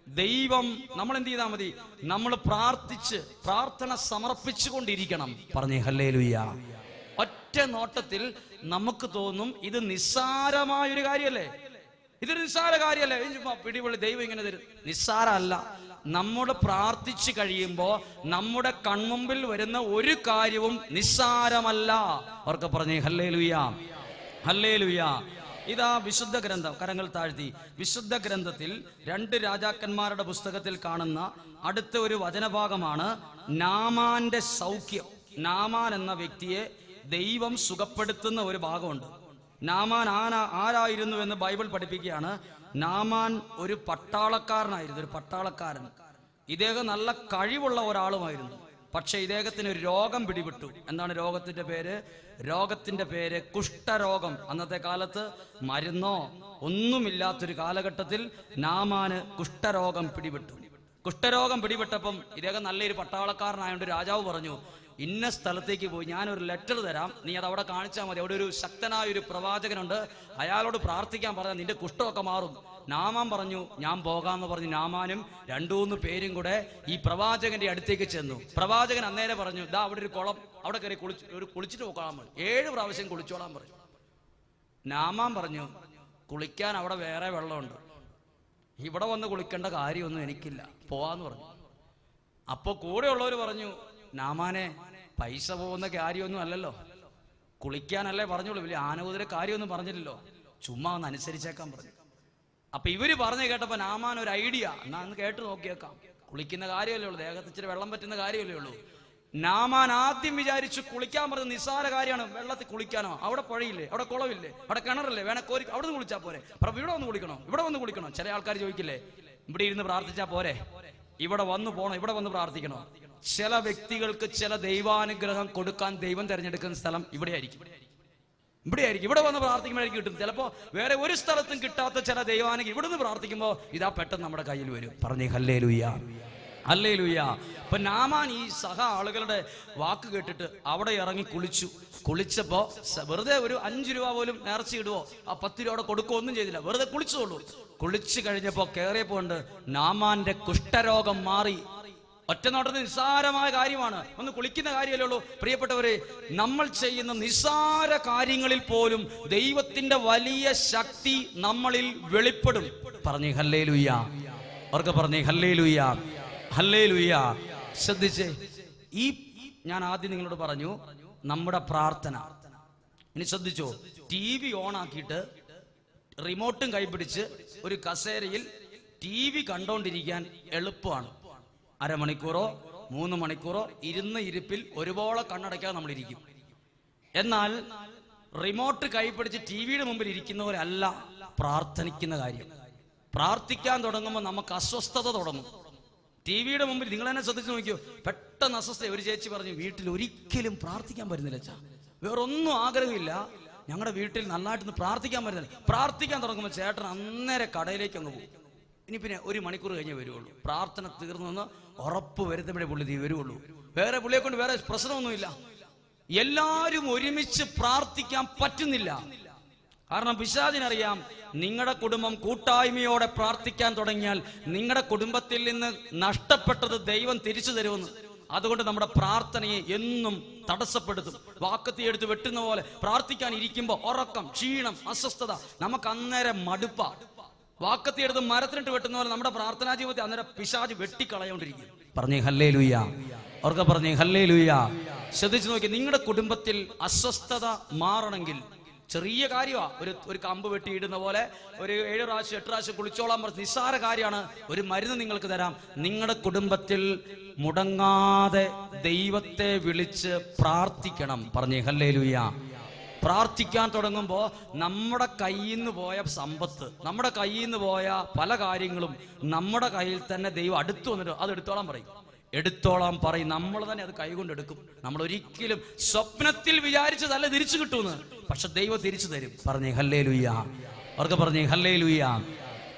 A: ദൈവം നമ്മൾ എന്ത് ചെയ്താൽ മതി? നമ്മൾ പ്രാർത്ഥിച്ച് പ്രാർത്ഥന സമർപ്പിച്ചുകൊണ്ടിരിക്കണം. പറഞ്ഞേ ഹല്ലേ ഒറ്റ നോട്ടത്തിൽ നമുക്ക് തോന്നും ഇത് നിസ്സാരമായൊരു കാര്യമല്ലേ ഇതൊരു നിസ്സാര കാര്യമല്ലേ പിടിപൊളി ദൈവം ഇങ്ങനെ തരും. നിസ്സാരമല്ല. നമ്മുടെ പ്രാർത്ഥിച്ചു കഴിയുമ്പോൾ നമ്മുടെ കൺമുമ്പിൽ വരുന്ന ഒരു കാര്യവും നിസ്സാരമല്ല. അവർക്ക് പറഞ്ഞേ ഹല്ലേ ലുയാ ഹല്ലേ ലുയാ ഇതാ വിശുദ്ധ ഗ്രന്ഥം കരങ്ങൾ താഴ്ത്തി. വിശുദ്ധ ഗ്രന്ഥത്തിൽ രണ്ട് രാജാക്കന്മാരുടെ പുസ്തകത്തിൽ കാണുന്ന അടുത്ത ഒരു വചനഭാഗമാണ് നാമാന്റെ സൗഖ്യം. നാമാൻ എന്ന വ്യക്തിയെ ദൈവം സുഖപ്പെടുത്തുന്ന ഒരു ഭാഗമുണ്ട്. നാമാൻ ആന ആരായിരുന്നു എന്ന് ബൈബിൾ പഠിപ്പിക്കുകയാണ്. നാമാൻ ഒരു പട്ടാളക്കാരനായിരുന്നു ഒരു പട്ടാളക്കാരൻ. ഇദ്ദേഹം നല്ല കഴിവുള്ള ഒരാളുമായിരുന്നു. പക്ഷെ ഇദ്ദേഹത്തിന് ഒരു രോഗം പിടിപെട്ടു. എന്താണ് രോഗത്തിന്റെ പേര്? രോഗത്തിന്റെ പേര് കുഷ്ഠരോഗം. അന്നത്തെ കാലത്ത് മരുന്നോ ഒന്നുമില്ലാത്തൊരു കാലഘട്ടത്തിൽ നാമാന് കുഷ്ഠരോഗം പിടിപെട്ടു. കുഷ്ഠരോഗം പിടിപെട്ടപ്പം ഇദ്ദേഹം നല്ലൊരു പട്ടാളക്കാരനായോണ്ട് രാജാവ് പറഞ്ഞു ഇന്ന സ്ഥലത്തേക്ക് പോയി ഞാനൊരു ലെറ്റർ തരാം. നീ അത് അവിടെ കാണിച്ചാൽ മതി. അവിടെ ഒരു ശക്തനായ ഒരു പ്രവാചകനുണ്ട്. അയാളോട് പ്രാർത്ഥിക്കാൻ പറഞ്ഞാൽ നിന്റെ കുഷ്ഠമൊക്കെ മാറും. നാമാൻ പറഞ്ഞു ഞാൻ പോകാമെന്ന് പറഞ്ഞു നാമാനും രണ്ടു മൂന്ന് പേരും കൂടെ ഈ പ്രവാചകന്റെ അടുത്തേക്ക് ചെന്നു. പ്രവാചകൻ അന്നേരം പറഞ്ഞു ഇതാ അവിടെ ഒരു കുളം അവിടെ കയറി കുളിച്ച് ഒരു കുളിച്ചിട്ട് പോകാൻ പറഞ്ഞു ഏഴ് പ്രാവശ്യം കുളിച്ചോളാൻ പറഞ്ഞു. നാമാൻ പറഞ്ഞു കുളിക്കാൻ അവിടെ വേറെ വെള്ളമുണ്ട്. ഇവിടെ വന്ന് കുളിക്കേണ്ട കാര്യമൊന്നും എനിക്കില്ല. പോവാന്ന് പറഞ്ഞു. അപ്പോൾ കൂടെയുള്ളവർ പറഞ്ഞു നാമാനെ പൈസ പോകുന്ന കാര്യമൊന്നും അല്ലല്ലോ. കുളിക്കാനല്ലേ പറഞ്ഞോളൂ വലിയ ആനകൂതിരെ കാര്യമൊന്നും പറഞ്ഞില്ലല്ലോ. ചുമ്മാ ഒന്ന് അനുസരിച്ചേക്കാൻ പറഞ്ഞു. അപ്പൊ ഇവർ പറഞ്ഞു കേട്ടപ്പോ നാമാൻ ഒരു ഐഡിയ. എന്നാ ഒന്ന് കേട്ട് നോക്കിയേക്കാം. കുളിക്കുന്ന കാര്യമല്ലേ ഉള്ളൂ. ദേഹത്ത് ഇച്ചിരി വെള്ളം പറ്റുന്ന കാര്യമല്ലേ ഉള്ളൂ. നാമാൻ ആദ്യം വിചാരിച്ചു കുളിക്കാൻ പറഞ്ഞ നിസ്സാര കാര്യമാണ്. വെള്ളത്തിൽ കുളിക്കാനോ? അവിടെ പുഴയില്ലേ? അവിടെ കുളവില്ലേ? അവിടെ കിണറല്ലേ? വേണ കോരി അവിടെ നിന്ന് കുളിച്ചാൽ പോരെ. പ്രഭു ഇവിടെ വന്ന് കുളിക്കണോ? ഇവിടെ വന്ന് കുളിക്കണോ? ചില ആൾക്കാർ ചോദിക്കില്ലേ? ഇവിടെ ഇരുന്ന് പ്രാർത്ഥിച്ചാ പോരെ. ഇവിടെ വന്ന് പോണോ. ഇവിടെ വന്ന് പ്രാർത്ഥിക്കണോ? ചില വ്യക്തികൾക്ക് ചില ദൈവാനുഗ്രഹം കൊടുക്കാൻ ദൈവം തിരഞ്ഞെടുക്കുന്ന സ്ഥലം ഇവിടെ ആയിരിക്കും ഇവിടെ വന്ന് പ്രാർത്ഥിക്കുമ്പോഴായിരിക്കും കിട്ടും ചിലപ്പോ വേറെ ഒരു സ്ഥലത്തും കിട്ടാത്ത ചില ദൈവാനുഗ്രഹം ഇവിടെ നിന്ന് പ്രാർത്ഥിക്കുമ്പോൾ ഇതാ പെട്ടെന്ന് നമ്മുടെ കയ്യിൽ വരും. പറഞ്ഞേ ഹല്ലേ ലുയ്യ അല്ലേ ലുയ്യ അപ്പൊ നാമാൻ ഈ സഹ ആളുകളുടെ വാക്ക് കേട്ടിട്ട് അവിടെ ഇറങ്ങി കുളിച്ചു. കുളിച്ചപ്പോ വെറുതെ ഒരു അഞ്ചു രൂപ പോലും നേർച്ച ഇടുവോ? ആ പത്ത് രൂപ അവിടെ കൊടുക്കുകയോ ഒന്നും ചെയ്തില്ല. വെറുതെ കുളിച്ചോളൂ. കുളിച്ചു കഴിഞ്ഞപ്പോ കയറിയപ്പോ നാമാന്റെ കുഷ്ഠരോഗം മാറി. ഒറ്റ നോട്ടത്തിൽ നിസ്സാരമായ കാര്യമാണ്. ഒന്ന് കുളിക്കുന്ന കാര്യമല്ലേ ഉള്ളൂ. പ്രിയപ്പെട്ടവരെ നമ്മൾ ചെയ്യുന്ന നിസ്സാര കാര്യങ്ങളിൽ പോലും ദൈവത്തിന്റെ വലിയ ശക്തി നമ്മളിൽ വെളിപ്പെടും. പറഞ്ഞേ ഹല്ലേ ലുയ്യ അവർക്ക് പറഞ്ഞേ ഹല്ലേ ലുയ്യ ഹല്ലേ ലുയ്യ ശ്രദ്ധിച്ചേ. ഈ ഞാൻ ആദ്യം നിങ്ങളോട് പറഞ്ഞു നമ്മുടെ പ്രാർത്ഥന. ഇനി ശ്രദ്ധിച്ചോ? ടി വി ഓൺ ആക്കിയിട്ട് റിമോട്ടും കൈപിടിച്ച് ഒരു കസേരയിൽ ടി വി കണ്ടോണ്ടിരിക്കാൻ എളുപ്പമാണ്. അരമണിക്കൂറോ മൂന്ന് മണിക്കൂറോ ഇരുന്ന് ഇരിപ്പിൽ ഒരുപോലെ കണ്ണടയ്ക്കാതെ നമ്മൾ ഇരിക്കും എന്നാൽ റിമോട്ട് കൈപിടിച്ച് ടി വിയുടെ മുമ്പിൽ ഇരിക്കുന്നവരല്ല പ്രാർത്ഥനിക്കുന്ന കാര്യം. പ്രാർത്ഥിക്കാൻ തുടങ്ങുമ്പോൾ നമുക്ക് അസ്വസ്ഥത തുടങ്ങും. ടി വിയുടെ മുമ്പിൽ നിങ്ങൾ തന്നെ ശ്രദ്ധിച്ചു നോക്കിയോ? പെട്ടെന്ന് അസ്വസ്ഥ. ഒരു ചേച്ചി പറഞ്ഞു വീട്ടിൽ ഒരിക്കലും പ്രാർത്ഥിക്കാൻ പറ്റുന്നില്ല അച്ഛാ. വേറൊന്നും ആഗ്രഹമില്ല. ഞങ്ങളുടെ വീട്ടിൽ നന്നായിട്ടൊന്ന് പ്രാർത്ഥിക്കാൻ പറ്റുന്നില്ല. പ്രാർത്ഥിക്കാൻ തുടങ്ങുമ്പോൾ ചേട്ടൻ അന്നേരം കടയിലേക്ക് അങ്ങ് പോകും. ഇനി പിന്നെ ഒരു മണിക്കൂർ കഴിഞ്ഞേ വരുള്ളൂ പ്രാർത്ഥന തീർന്നെന്ന് ഉറപ്പ് വരുത്തുമ്പോഴേ പുള്ളി നീ വരുള്ളൂ വേറെ പുള്ളിയെ കൊണ്ട് വേറെ പ്രശ്നമൊന്നുമില്ല. എല്ലാവരും ഒരുമിച്ച് പ്രാർത്ഥിക്കാൻ പറ്റുന്നില്ല. കാരണം പിശാദിനറിയാം നിങ്ങളുടെ കുടുംബം കൂട്ടായ്മയോടെ പ്രാർത്ഥിക്കാൻ തുടങ്ങിയാൽ നിങ്ങളുടെ കുടുംബത്തിൽ നിന്ന് നഷ്ടപ്പെട്ടത് ദൈവം തിരിച്ചു തരുമെന്ന്. അതുകൊണ്ട് നമ്മുടെ പ്രാർത്ഥനയെ എന്നും തടസ്സപ്പെടുത്തും. വാക്കത്തി എടുത്ത് വെട്ടുന്ന പോലെ പ്രാർത്ഥിക്കാൻ ഇരിക്കുമ്പോൾ ഉറക്കം ക്ഷീണം അസ്വസ്ഥത നമുക്ക് അന്നേരം മടുപ്പ. വാക്കത്തി എടുത്ത് മരത്തിനിട്ട് വെട്ടുന്ന പോലെ നമ്മുടെ പ്രാർത്ഥനാ ജീവിതത്തെ അന്നേരം പിശാജ് വെട്ടിക്കളയോണ്ടിരിക്കും. പറഞ്ഞേ ഹല്ലേ ലൂയ അവർക്ക് പറഞ്ഞേ ഹല്ലേ ലൂയ ശ്രദ്ധിച്ചു നോക്കി നിങ്ങളുടെ കുടുംബത്തിൽ അസ്വസ്ഥത മാറണമെങ്കിൽ ചെറിയ കാര്യമാണ് ഒരു ഒരു കമ്പ് വെട്ടിയിടുന്ന പോലെ ഒരു ഏഴ് പ്രാവശ്യം എട്ട് പ്രാവശ്യം കുളിച്ചോളാൻ പറഞ്ഞ നിസ്സാര കാര്യമാണ്. ഒരു മരുന്ന് നിങ്ങൾക്ക് തരാം. നിങ്ങളുടെ കുടുംബത്തിൽ മുടങ്ങാതെ ദൈവത്തെ വിളിച്ച് പ്രാർത്ഥിക്കണം. പറഞ്ഞേ ഹല്ലേ ലുയ്യ പ്രാർത്ഥിക്കാൻ തുടങ്ങുമ്പോൾ നമ്മുടെ കയ്യിൽ നിന്ന് പോയ സമ്പത്ത് നമ്മുടെ കയ്യിൽ നിന്ന് പോയ പല കാര്യങ്ങളും നമ്മുടെ കയ്യിൽ തന്നെ ദൈവം അടുത്ത് വന്നിട്ട് അത് എടുത്തോളാൻ പറയും. എടുത്തോളാൻ പറയും. നമ്മൾ തന്നെ അത് കൈകൊണ്ട് എടുക്കും നമ്മൾ ഒരിക്കലും സ്വപ്നത്തിൽ വിചാരിച്ചതല്ല തിരിച്ചു കിട്ടുമെന്ന്. പക്ഷെ ദൈവം തിരിച്ചു തരും. പറഞ്ഞേ ഹല്ലേ ലുയ്യ അവർക്ക് പറഞ്ഞേ ഹല്ലേ ലുയ്യ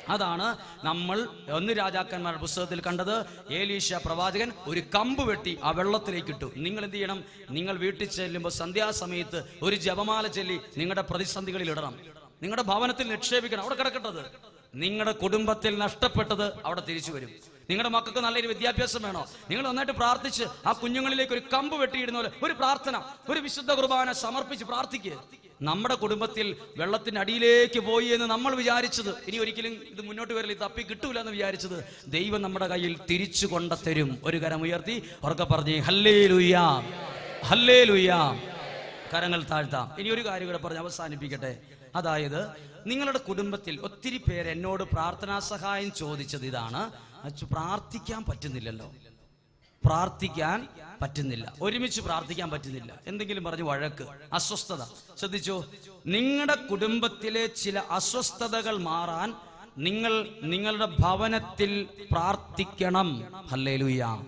A: അതാണ് നമ്മൾ ഒന്ന് രാജാക്കന്മാരുടെ പുസ്തകത്തിൽ കണ്ടത്. ഏലീഷ പ്രവാചകൻ ഒരു കമ്പ് വെട്ടി ആ വെള്ളത്തിലേക്ക് ഇട്ടു നിങ്ങൾ എന്ത് ചെയ്യണം? നിങ്ങൾ വീട്ടിൽ ചെല്ലുമ്പോൾ സന്ധ്യാസമയത്ത് ഒരു ജപമാല ചൊല്ലി നിങ്ങളുടെ പ്രതിസന്ധികളിൽ ഇടണം. നിങ്ങളുടെ ഭവനത്തിൽ നിക്ഷേപിക്കണം. അവിടെ കിടക്കട്ടത്. നിങ്ങളുടെ കുടുംബത്തിൽ നഷ്ടപ്പെട്ടത് അവിടെ തിരിച്ചു വരും. നിങ്ങളുടെ മക്കൾക്ക് നല്ലൊരു വിദ്യാഭ്യാസം വേണോ? നിങ്ങൾ നന്നായിട്ട് പ്രാർത്ഥിച്ച് ആ കുഞ്ഞുങ്ങളിലേക്ക് ഒരു കമ്പ് വെട്ടിയിടുന്ന പോലെ ഒരു പ്രാർത്ഥന ഒരു വിശുദ്ധ കുർബാന സമർപ്പിച്ച് പ്രാർത്ഥിക്കുക നമ്മുടെ കുടുംബത്തിൽ വെള്ളത്തിനടിയിലേക്ക് പോയി എന്ന് നമ്മൾ വിചാരിച്ചത്. ഇനി ഒരിക്കലും ഇത് മുന്നോട്ട് വരില്ല തപ്പി കിട്ടൂല എന്ന് വിചാരിച്ചത്. ദൈവം നമ്മുടെ കയ്യിൽ തിരിച്ചു കൊണ്ടത്തരും ഒരു കരം ഉയർത്തി ഉറക്കെ പറഞ്ഞേ ഹല്ലേ ലുയാ ഹല്ലേ ലുയാ കരങ്ങൾ താഴ്ത്താം. ഇനി ഒരു കാര്യം കൂടെ പറഞ്ഞ് അവസാനിപ്പിക്കട്ടെ. അതായത് നിങ്ങളുടെ കുടുംബത്തിൽ ഒത്തിരി പേര് എന്നോട് പ്രാർത്ഥനാ സഹായം ചോദിച്ചത് ഇതാണ്. പ്രാർത്ഥിക്കാൻ പറ്റുന്നില്ലല്ലോ. പ്രാർത്ഥിക്കാൻ പറ്റുന്നില്ല. ഒരുമിച്ച് പ്രാർത്ഥിക്കാൻ പറ്റുന്നില്ല. എന്തെങ്കിലും പറഞ്ഞു വഴക്ക്. അസ്വസ്ഥത. ശ്രദ്ധിച്ചോ? നിങ്ങളുടെ കുടുംബത്തിലെ ചില അസ്വസ്ഥതകൾ മാറാൻ നിങ്ങൾ നിങ്ങളുടെ ഭവനത്തിൽ പ്രാർത്ഥിക്കണം. ഹല്ലേലൂയ.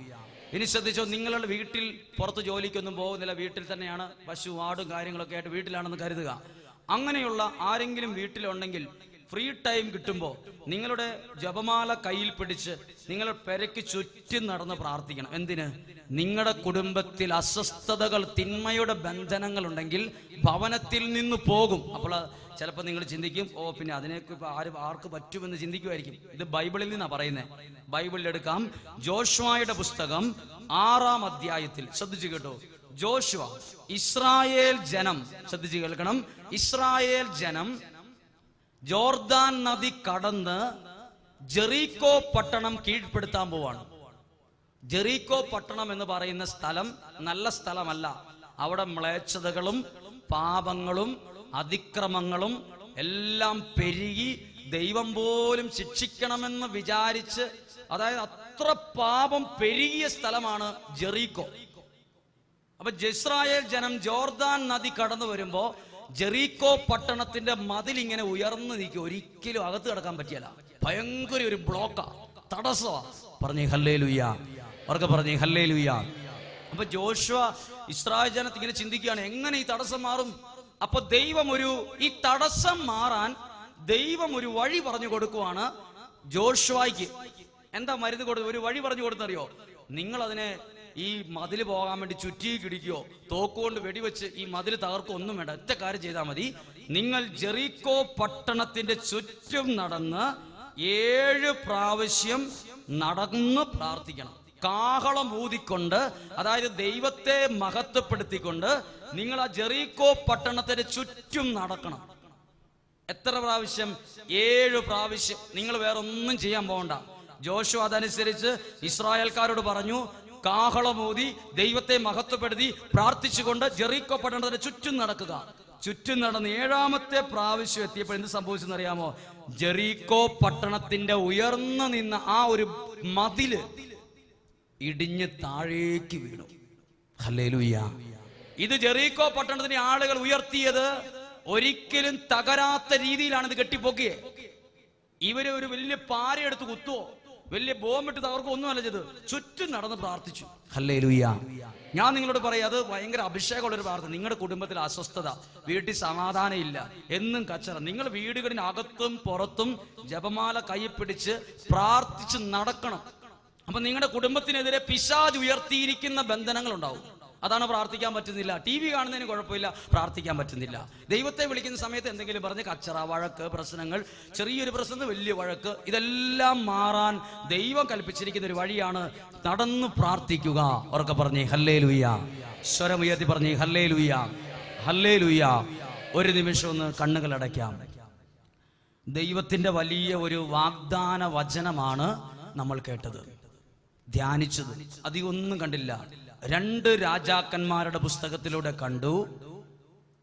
A: ഇനി ശ്രദ്ധിച്ചോ? നിങ്ങളുടെ വീട്ടിൽ പുറത്ത് ജോലിക്കൊന്നും പോകുന്നില്ല. വീട്ടിൽ തന്നെയാണ്. പശു ആടും കാര്യങ്ങളൊക്കെ ആയിട്ട് വീട്ടിലാണെന്ന് കരുതുക. അങ്ങനെയുള്ള ആരെങ്കിലും വീട്ടിലുണ്ടെങ്കിൽ ഫ്രീ ടൈം കിട്ടുമ്പോൾ നിങ്ങളുടെ ജപമാല കയ്യിൽ പിടിച്ച് നിങ്ങൾ പെരയ്ക്ക് ചുറ്റി നടന്ന് പ്രാർത്ഥിക്കണം. എന്തിന്? നിങ്ങളുടെ കുടുംബത്തിൽ അസ്വസ്ഥതകൾ തിന്മയുടെ ബന്ധനങ്ങൾ ഉണ്ടെങ്കിൽ ഭവനത്തിൽ നിന്ന് പോകും. അപ്പോൾ ചിലപ്പോൾ നിങ്ങൾ ചിന്തിക്കും ഓ പിന്നെ അതിനേക്ക് ആര് ആർക്ക് പറ്റുമെന്ന് ചിന്തിക്കുമായിരിക്കും. ഇത് ബൈബിളിൽ നിന്നാണ് പറയുന്നത് ബൈബിളിൽ എടുക്കാം. ജോഷ്വായുടെ പുസ്തകം ആറാം അധ്യായത്തിൽ. ശ്രദ്ധിച്ചു കേട്ടോ. ജോഷുവ ഇസ്രായേൽ ജനം. ശ്രദ്ധിച്ചു കേൾക്കണം. ഇസ്രായേൽ ജനം ജോർദാൻ നദി കടന്ന് ജെറീക്കോ പട്ടണം കീഴ്പ്പെടുത്താൻ പോവാണ്. ജെറീക്കോ പട്ടണം എന്ന് പറയുന്ന സ്ഥലം നല്ല സ്ഥലമല്ല. അവിടെ മ്ലേച്ഛതകളും പാപങ്ങളും അതിക്രമങ്ങളും എല്ലാം പെരുകി ദൈവം പോലും ശിക്ഷിക്കണമെന്ന് വിചാരിച്ച് അതായത് അത്ര പാപം പെരുകിയ സ്ഥലമാണ് ജെറീക്കോ. അപ്പൊ ജിസ്രായേൽ ജനം ജോർദാൻ നദി കടന്നു വരുമ്പോ ജെറീക്കോ പട്ടണത്തിന്റെ മതിൽ ഇങ്ങനെ ഉയർന്നു നിൽക്കും. ഒരിക്കലും അകത്ത് കിടക്കാൻ പറ്റിയല്ല. ഭയങ്കര ഒരു ബ്ലോക്കാ തടസ്സമാ. പറഞ്ഞേ ഹല്ലേ ലുയ്യ അവർക്ക് പറഞ്ഞേ ഹല്ലേ ലുയ്യ അപ്പൊ ജോഷുവ ഇസ്രായേൽ ജനത്ത് ഇങ്ങനെ ചിന്തിക്കുകയാണ്. എങ്ങനെ ഈ തടസ്സം മാറും? അപ്പൊ ദൈവം ഒരു ഈ തടസ്സം മാറാൻ ദൈവം ഒരു വഴി പറഞ്ഞു കൊടുക്കുവാണ് ജോഷുവായിക്ക്. എന്താ മരുന്ന് കൊടുത്തത് ഒരു വഴി പറഞ്ഞു കൊടുത്തറിയോ? നിങ്ങൾ അതിനെ ഈ മതിൽ പോകാൻ വേണ്ടി ചുറ്റി കിടിക്കുകയോ തോക്കുകൊണ്ട് വെടിവെച്ച് ഈ മതിൽ തകർക്കോ ഒന്നും വേണ്ട. ഒറ്റ കാര്യം ചെയ്താൽ മതി. നിങ്ങൾ ജെറീക്കോ പട്ടണത്തിന്റെ ചുറ്റും നടന്ന് ഏഴ് പ്രാവശ്യം നടന്ന് പ്രാർത്ഥിക്കണം. കാഹളം ഊതിക്കൊണ്ട് അതായത് ദൈവത്തെ മഹത്വപ്പെടുത്തിക്കൊണ്ട് നിങ്ങൾ ആ ജെറീക്കോ പട്ടണത്തിന്റെ ചുറ്റും നടക്കണം. എത്ര പ്രാവശ്യം? ഏഴ് പ്രാവശ്യം. നിങ്ങൾ വേറെ ഒന്നും ചെയ്യാൻ പോകണ്ട. ജോഷു അതനുസരിച്ച് ഇസ്രായേൽക്കാരോട് പറഞ്ഞു കാഹളമോതി ദൈവത്തെ മഹത്വപ്പെടുത്തി പ്രാർത്ഥിച്ചുകൊണ്ട് ജെറിക്കോ ചുറ്റും നടക്കുക. ചുറ്റും നടന്ന് ഏഴാമത്തെ പ്രാവശ്യം എത്തിയപ്പോൾ എന്ത് സംഭവിച്ചെന്ന് അറിയാമോ ജെറീക്കോ പട്ടണത്തിന്റെ ഉയർന്നു നിന്ന ആ ഒരു മതിൽ ഇടിഞ്ഞ് താഴേക്ക് വീണു. ഹല്ലേലൂയ. ഇത് ജെറീക്കോ പട്ടണത്തിന്റെ ആളുകൾ ഉയർത്തിയത് ഒരിക്കലും തകരാത്ത രീതിയിലാണ് ഇത് കെട്ടിപ്പൊക്കിയേ. ഇവർ ഒരു വലിയ പാരയെടുത്ത് കുത്തുവോ? വലിയ ബോംബിട്ട് ഒന്നും അല്ല ചെയ്ത് ചുറ്റും നടന്ന് പ്രാർത്ഥിച്ചു. ഹല്ലേലൂയ. ഞാൻ നിങ്ങളോട് പറയാം അത് ഭയങ്കര അഭിഷേകമുള്ള ഒരു പ്രാർത്ഥന. നിങ്ങളുടെ കുടുംബത്തിൽ അസ്വസ്ഥത വീട്ടിൽ സമാധാനം ഇല്ല എന്നും കച്ചറ. നിങ്ങൾ വീടുകളിനകത്തും പുറത്തും ജപമാല കൈ പിടിച്ച് പ്രാർത്ഥിച്ച് നടക്കണം. അപ്പൊ നിങ്ങളുടെ കുടുംബത്തിനെതിരെ പിശാജ് ഉയർത്തിയിരിക്കുന്ന ബന്ധനങ്ങൾ ഉണ്ടാവും അതാണ് പ്രാർത്ഥിക്കാൻ പറ്റുന്നില്ല. ടി വി കാണുന്നതിന് കുഴപ്പമില്ല പ്രാർത്ഥിക്കാൻ പറ്റുന്നില്ല. ദൈവത്തെ വിളിക്കുന്ന സമയത്ത് എന്തെങ്കിലും പറഞ്ഞ് കച്ചറ വഴക്ക് പ്രശ്നങ്ങൾ ചെറിയൊരു പ്രശ്നം വലിയ വഴക്ക് ഇതെല്ലാം മാറാൻ ദൈവം കൽപ്പിച്ചിരിക്കുന്ന ഒരു വഴിയാണ് നടന്നു പ്രാർത്ഥിക്കുക. ഉറക്കെ പറഞ്ഞേ ഹല്ലേ ലുയ്യ സ്വരമുയർത്തി പറഞ്ഞേ ഹല്ലേ ലുയ്യ ഹല്ലേ ലുയ്യ ഒരു നിമിഷം ഒന്ന് കണ്ണുകൾ അടയ്ക്കാം. ദൈവത്തിന്റെ വലിയ ഒരു വാഗ്ദാന വചനമാണ് നമ്മൾ കേട്ടത് ധ്യാനിച്ചത്. അധികം ഒന്നും കണ്ടില്ല. രണ്ട് രാജാക്കന്മാരുടെ പുസ്തകത്തിലൂടെ കണ്ടു.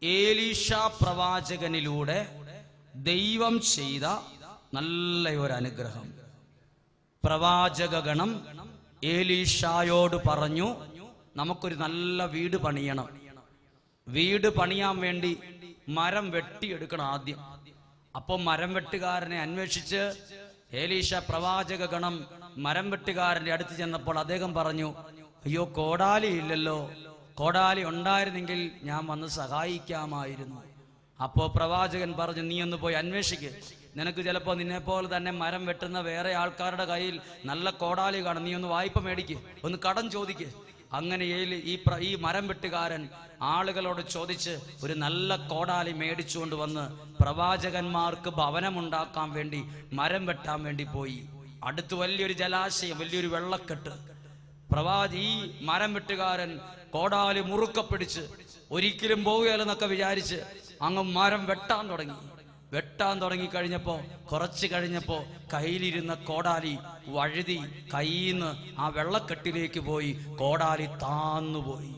A: ഏലീഷ പ്രവാചകനിലൂടെ ദൈവം ചെയ്ത നല്ലൊരു അനുഗ്രഹം. പ്രവാചകഗണം ഏലീഷായോട് പറഞ്ഞു നമുക്കൊരു നല്ല വീട് പണിയണം. വീട് പണിയാൻ വേണ്ടി മരം വെട്ടിയെടുക്കണം ആദ്യം. അപ്പോൾ മരം വെട്ടുകാരനെ അന്വേഷിച്ച് ഏലീഷ പ്രവാചക ഗണം മരം വെട്ടുകാരന്റെ അടുത്ത് ചെന്നപ്പോൾ അദ്ദേഹം പറഞ്ഞു അയ്യോ കോടാലി ഇല്ലല്ലോ. കോടാലി ഉണ്ടായിരുന്നെങ്കിൽ ഞാൻ വന്ന് സഹായിക്കാമായിരുന്നു. അപ്പോൾ പ്രവാചകൻ പറഞ്ഞു നീ ഒന്ന് പോയി അന്വേഷിക്ക്. നിനക്ക് ചിലപ്പോൾ നിന്നെ പോലെ തന്നെ മരം വെട്ടുന്ന വേറെ ആൾക്കാരുടെ കയ്യിൽ നല്ല കോടാലി കാണും. നീ ഒന്ന് വായ്പ മേടിക്ക്. ഒന്ന് കടം ചോദിക്ക്. അങ്ങനെ ഈ ഈ മരം വെട്ടുകാരൻ ആളുകളോട് ചോദിച്ച് ഒരു നല്ല കോടാലി മേടിച്ചുകൊണ്ട് വന്ന് പ്രവാചകന്മാർക്ക് ഭവനമുണ്ടാക്കാൻ വേണ്ടി മരം വെട്ടാൻ വേണ്ടി പോയി. അടുത്ത് വലിയൊരു ജലാശയം വലിയൊരു വെള്ളക്കെട്ട്. പ്രവാചി ഈ മരം വെട്ടുകാരൻ കോടാലി മുറുക്ക പിടിച്ച് ഒരിക്കലും പോവുകയല്ലെന്നൊക്കെ വിചാരിച്ച് അങ്ങ് മരം വെട്ടാൻ തുടങ്ങി. വെട്ടാൻ തുടങ്ങി കഴിഞ്ഞപ്പോ കുറച്ച് കഴിഞ്ഞപ്പോ കയ്യിലിരുന്ന കോടാലി വഴുതി കയ്യിന്ന് ആ വെള്ളക്കെട്ടിലേക്ക് പോയി കോടാലി താന്നുപോയി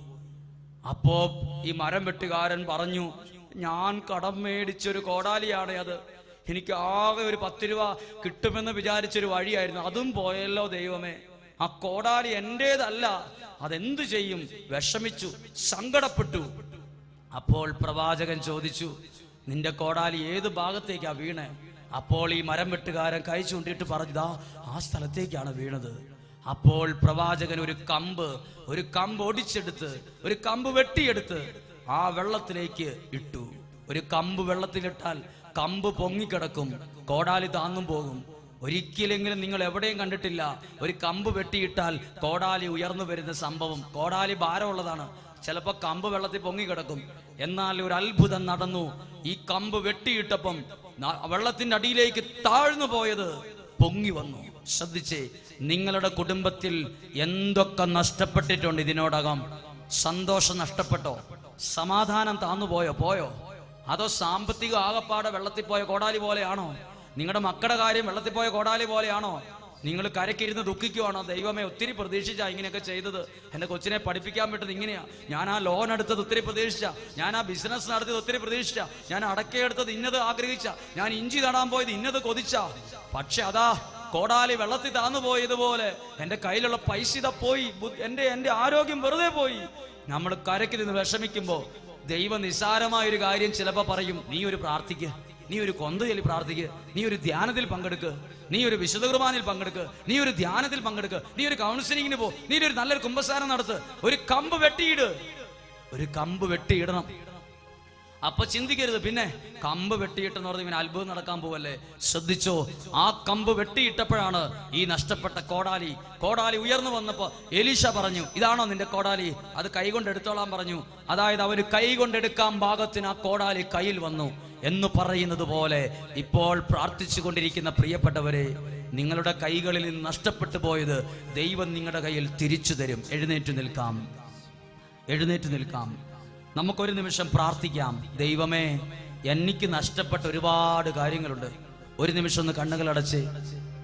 A: അപ്പോ ഈ മരം വെട്ടുകാരൻ പറഞ്ഞു ഞാൻ കടം മേടിച്ചൊരു കോടാലിയാണ് അത്. എനിക്ക് ആകെ ഒരു പത്ത് രൂപ കിട്ടുമെന്ന് വിചാരിച്ചൊരു വഴിയായിരുന്നു. അതും പോയല്ലോ ദൈവമേ. ആ കോടാലി എന്റേതല്ല അതെന്ത് ചെയ്യും? വിഷമിച്ചു സങ്കടപ്പെട്ടു. അപ്പോൾ പ്രവാചകൻ ചോദിച്ചു നിന്റെ കോടാലി ഏത് ഭാഗത്തേക്കാ വീണേ? അപ്പോൾ ഈ മരം വെട്ടുകാരൻ കൈ പറഞ്ഞു ദാ ആ സ്ഥലത്തേക്കാണ് വീണത്. അപ്പോൾ പ്രവാചകൻ ഒരു കമ്പ് ഒരു കമ്പ് ഒടിച്ചെടുത്ത് ഒരു കമ്പ് വെട്ടിയെടുത്ത് ആ വെള്ളത്തിലേക്ക് ഇട്ടു. ഒരു കമ്പ് വെള്ളത്തിലിട്ടാൽ കമ്പ് പൊങ്ങിക്കിടക്കും കോടാലി താന്നും പോകും. ഒരിക്കലെങ്കിലും നിങ്ങൾ എവിടെയും കണ്ടിട്ടില്ല. ഒരു കമ്പ് വെട്ടിയിട്ടാൽ കോടാലി ഉയർന്നു വരുന്ന സംഭവം. കോടാലി ഭാരമുള്ളതാണ്. ചിലപ്പോൾ കമ്പ് വെള്ളത്തിൽ പൊങ്ങി കിടക്കും. എന്നാൽ ഒരു അത്ഭുതം നടന്നു. ഈ കമ്പ് വെട്ടിയിട്ടപ്പം വെള്ളത്തിന്റെ അടിയിലേക്ക് താഴ്ന്നു പോയത് പൊങ്ങി വന്നു. ശ്രദ്ധിച്ചേ നിങ്ങളുടെ കുടുംബത്തിൽ എന്തൊക്കെ നഷ്ടപ്പെട്ടിട്ടുണ്ട് ഇതിനോടകം? സന്തോഷം നഷ്ടപ്പെട്ടോ? സമാധാനം താന്നു പോയോ പോയോ? അതോ സാമ്പത്തിക ആകപ്പാടെ വെള്ളത്തിൽ പോയ കോടാലി പോലെയാണോ? നിങ്ങളുടെ മക്കളുടെ കാര്യം വെള്ളത്തിൽ പോയ കോടാലി പോലെയാണോ? നിങ്ങൾ കരക്കിരുന്ന് ദുഃഖിക്കുവാണോ? ദൈവമേ ഒത്തിരി പ്രതീക്ഷിച്ചാ ഇങ്ങനെയൊക്കെ ചെയ്തത്. എന്റെ കൊച്ചിനെ പഠിപ്പിക്കാൻ പറ്റുന്നത് ഇങ്ങനെയാ. ഞാൻ ആ ലോൺ എടുത്തത് ഒത്തിരി പ്രതീക്ഷിച്ച. ഞാൻ ആ ബിസിനസ് നടത്തിയത് ഒത്തിരി പ്രതീക്ഷിച്ച. ഞാൻ അടക്കയെടുത്തത് ഇന്നത് ആഗ്രഹിച്ച. ഞാൻ ഇഞ്ചി നടാൻ പോയത് ഇന്നത് കൊതിച്ച. പക്ഷെ അതാ കോടാലി വെള്ളത്തിൽ താന്നു പോയതുപോലെ എന്റെ കയ്യിലുള്ള പൈസ പോയി. എന്റെ എന്റെ എന്റെ ആരോഗ്യം വെറുതെ പോയി. നമ്മൾ കരക്കിരുന്ന് വിഷമിക്കുമ്പോൾ ദൈവ ഒരു കാര്യം ചിലപ്പോൾ പറയും നീ ഒരു പ്രാർത്ഥിക്ക്. നീ ഒരു കൊന്ത ചൊല്ലി പ്രാർത്ഥിക്ക് നീ ഒരു ധ്യാനത്തിൽ പങ്കെടുക്ക് നീ ഒരു വിശുദ്ധ കുർബാനയിൽ പങ്കെടുക്ക് നീ ഒരു ധ്യാനത്തിൽ പങ്കെടുക്ക് നീ ഒരു കൗൺസിലിങ്ങിന് പോ നീ ഒരു നല്ലൊരു കുംഭസാരം നടത്ത് ഒരു കമ്പ് വെട്ടിയിട് ഒരു കമ്പ് വെട്ടിയിടണം. അപ്പൊ ചിന്തിക്കരുത്. പിന്നെ കമ്പ് വെട്ടിയിട്ടെന്ന് പറഞ്ഞ് ഇവൻ അത്ഭുതം നടക്കാൻ പോവല്ലേ? ശ്രദ്ധിച്ചോ? ആ കമ്പ് വെട്ടിയിട്ടപ്പോഴാണ് ഈ നഷ്ടപ്പെട്ട കോടാലി. കോടാലി ഉയർന്നു വന്നപ്പോ എലീഷ പറഞ്ഞു ഇതാണോ നിന്റെ കോടാലി? അത് കൈകൊണ്ട് എടുത്തോളാൻ പറഞ്ഞു. അതായത് അവർ കൈ കൊണ്ടെടുക്കാൻ ഭാഗത്തിന് ആ കോടാലി കയ്യിൽ വന്നു. എന്ന് പറയുന്നത് പോലെ ഇപ്പോൾ പ്രാർത്ഥിച്ചു കൊണ്ടിരിക്കുന്ന പ്രിയപ്പെട്ടവരെ നിങ്ങളുടെ കൈകളിൽ നിന്ന് നഷ്ടപ്പെട്ടു പോയത് ദൈവം നിങ്ങളുടെ കയ്യിൽ തിരിച്ചു തരും. എഴുന്നേറ്റ് നിൽക്കാം. എഴുന്നേറ്റ് നിൽക്കാം. നമുക്കൊരു നിമിഷം പ്രാർത്ഥിക്കാം. ദൈവമേ എനിക്ക് നഷ്ടപ്പെട്ട ഒരുപാട് കാര്യങ്ങളുണ്ട്. ഒരു നിമിഷം ഒന്ന് കണ്ണുകൾ അടച്ച്.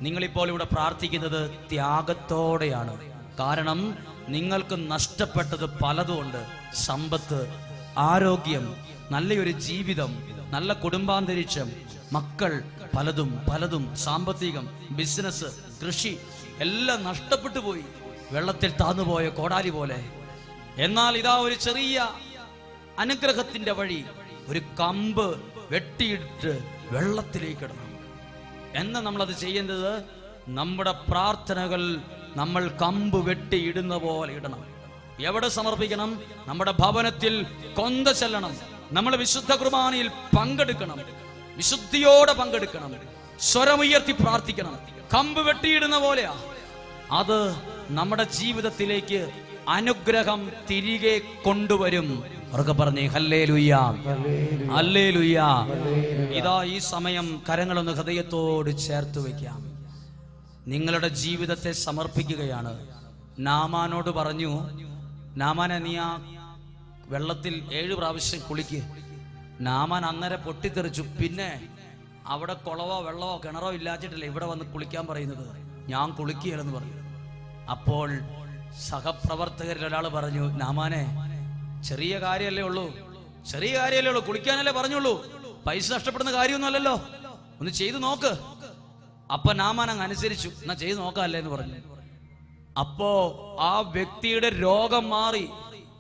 A: നിങ്ങളിപ്പോൾ ഇവിടെ പ്രാർത്ഥിക്കുന്നത് ത്യാഗത്തോടെയാണ്. കാരണം നിങ്ങൾക്ക് നഷ്ടപ്പെട്ടത് പലതുമുണ്ട്. സമ്പത്ത് ആരോഗ്യം നല്ലൊരു ജീവിതം നല്ല കുടുംബാന്തരീക്ഷം മക്കൾ പലതും പലതും സാമ്പത്തികം ബിസിനസ് കൃഷി എല്ലാം നഷ്ടപ്പെട്ടു പോയി. വെള്ളത്തിൽ താന്നുപോയ കോടാലി പോലെ. എന്നാൽ ഇതാ ഒരു ചെറിയ അനുഗ്രഹത്തിന്റെ വഴി ഒരു കമ്പ് വെട്ടിയിട്ട് വെള്ളത്തിലേക്ക് ഇടണം. എന്ന് നമ്മളത് ചെയ്യേണ്ടത് നമ്മുടെ പ്രാർത്ഥനകൾ നമ്മൾ കമ്പ് വെട്ടിയിടുന്ന പോലെ ഇടണം. എവിടെ സമർപ്പിക്കണം? നമ്മുടെ ഭവനത്തിൽ കൊന്ത ചെല്ലണം. നമ്മൾ വിശുദ്ധ കുർബാനയിൽ പങ്കെടുക്കണം. വിശുദ്ധിയോടെ പങ്കെടുക്കണം. സ്വരമുയർത്തി പ്രാർത്ഥിക്കണം. കമ്പ് വെട്ടിയിടുന്ന പോലെയാ. അത് നമ്മുടെ ജീവിതത്തിലേക്ക് അനുഗ്രഹം തിരികെ കൊണ്ടുവരും. ഉറക്കെ പറഞ്ഞേ ഹല്ലേ ലുയ്യാ അല്ലേ ലുയ്യാ ഇതാ ഈ സമയം കരങ്ങളൊന്ന് ഹൃദയത്തോട് ചേർത്ത് വയ്ക്കാം നിങ്ങളുടെ ജീവിതത്തെ സമർപ്പിക്കുകയാണ്. നാമാനോട് പറഞ്ഞു നാമാനെ നീ ആ വെള്ളത്തിൽ ഏഴ് പ്രാവശ്യം കുളിക്ക്. നാമാൻ അന്നേരം പൊട്ടിത്തെറിച്ചു. പിന്നെ അവിടെ കുളവോ വെള്ളമോ കിണറോ ഇല്ലാച്ചിട്ടില്ല ഇവിടെ വന്ന് കുളിക്കാൻ പറയുന്നത്? ഞാൻ കുളിക്കുകയാണെന്ന് പറഞ്ഞു. അപ്പോൾ സഹപ്രവർത്തകരിൽ ഒരാൾ പറഞ്ഞു നാമാനെ ചെറിയ കാര്യമല്ലേ ഉള്ളൂ. ചെറിയ കാര്യമല്ലേ ഉള്ളൂ. കുളിക്കാനല്ലേ പറഞ്ഞുള്ളൂ. പൈസ നഷ്ടപ്പെടുന്ന കാര്യമൊന്നുമല്ലല്ലോ. ഒന്ന് ചെയ്തു നോക്ക്. അപ്പൊ നാമാൻ അങ്ങ് അനുസരിച്ചു. എന്നാ ചെയ്തു നോക്കാല്ലേ എന്ന് പറഞ്ഞു. അപ്പോ ആ വ്യക്തിയുടെ രോഗം മാറി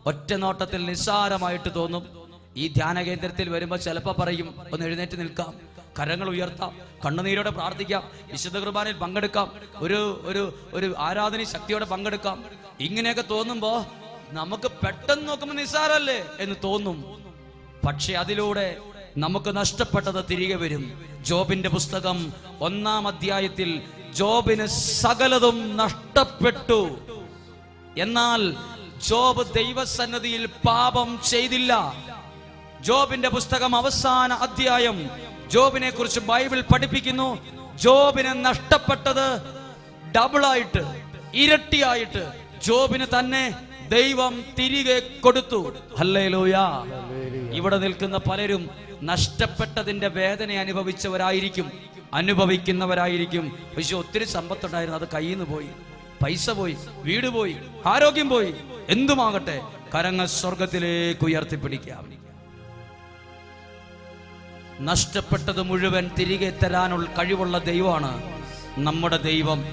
A: ഒറ്റ നോട്ടത്തിൽ നിസ്സാരമായിട്ട് തോന്നും. ഈ ധ്യാന കേന്ദ്രത്തിൽ വരുമ്പോൾ ചിലപ്പോൾ പറയും ഒന്ന് എഴുന്നേറ്റ് നിൽക്കാം. കരങ്ങൾ ഉയർത്താം. കണ്ണുനീരോടെ പ്രാർത്ഥിക്കാം. വിശുദ്ധ കുർബാനയിൽ പങ്കെടുക്കാം. ഒരു ഒരു ഒരു ആരാധന ശക്തിയോടെ പങ്കെടുക്കാം. ഇങ്ങനെയൊക്കെ തോന്നുമ്പോ നമുക്ക് പെട്ടെന്ന് നോക്കുമ്പോൾ നിസ്സാരല്ലേ എന്ന് തോന്നും. പക്ഷെ അതിലൂടെ നമുക്ക് നഷ്ടപ്പെട്ടത് തിരികെ വരും. ജോബിന്റെ പുസ്തകം ഒന്നാം അധ്യായത്തിൽ ജോബിന് സകലതും നഷ്ടപ്പെട്ടു. എന്നാൽ ജോബ് ദൈവസന്നതിയിൽ പാപം ചെയ്തില്ല. ജോബിന്റെ പുസ്തകം അവസാന അധ്യായം ജോബിനെ കുറിച്ച് ബൈബിൾ പഠിപ്പിക്കുന്നു. ജോബിന് നഷ്ടപ്പെട്ടത് ഡബിളായിട്ട് ഇരട്ടിയായിട്ട് ജോബിന് തന്നെ ദൈവം തിരികെ കൊടുത്തു. ഹല്ലേലൂയ. ഇവിടെ നിൽക്കുന്ന പലരും നഷ്ടപ്പെട്ടതിന്റെ വേദന അനുഭവിച്ചവരായിരിക്കും. അനുഭവിക്കുന്നവരായിരിക്കും. പക്ഷെ ഒത്തിരി സമ്പത്തുണ്ടായിരുന്നു. അത് കയ്യിൽ നിന്ന് പോയി. പൈസ പോയി. വീട് പോയി. ആരോഗ്യം പോയി. എന്തുമാകട്ടെ? കരങ്ങൾ സ്വർഗത്തിലേക്ക് ഉയർത്തിപ്പിടിക്കാം. നഷ്ടപ്പെട്ടത് മുഴുവൻ തിരികെ തരാനുള്ള കഴിവുള്ള ദൈവമാണ് നമ്മുടെ ദൈവം.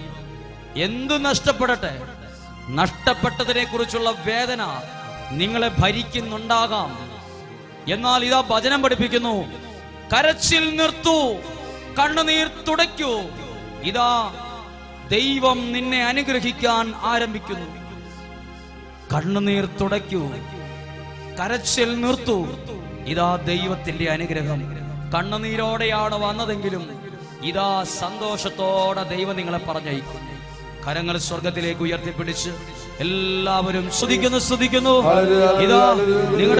A: എന്തു നഷ്ടപ്പെടട്ടെ? നഷ്ടപ്പെട്ടതിനെ കുറിച്ചുള്ള വേദന നിങ്ങളെ ഭരിക്കുന്നുണ്ടാകാം. എന്നാൽ ഇതാ ഭജനം പഠിപ്പിക്കുന്നു. കരച്ചിൽ നിർത്തൂ കണ്ണുനീർ തുടയ്ക്കൂ. ഇതാ ദൈവം നിന്നെ അനുഗ്രഹിക്കാൻ ആരംഭിക്കുന്നു. കണ്ണുനീർ തുടയ്ക്കൂ കരച്ചിൽ നിർത്തൂ. ഇതാ ദൈവത്തിന്റെ അനുഗ്രഹം. കണ്ണുനീരോടെയാണ് വന്നതെങ്കിലും ഇതാ സന്തോഷത്തോടെ ദൈവം നിങ്ങളെ പറഞ്ഞയക്കും കരങ്ങൾ സ്വർഗത്തിലേക്ക് ഉയർത്തിപ്പിടിച്ച് എല്ലാവരും ശ്രദ്ധിക്കുന്നു ശ്രദ്ധിക്കുന്നു ഇതാ നിങ്ങളുടെ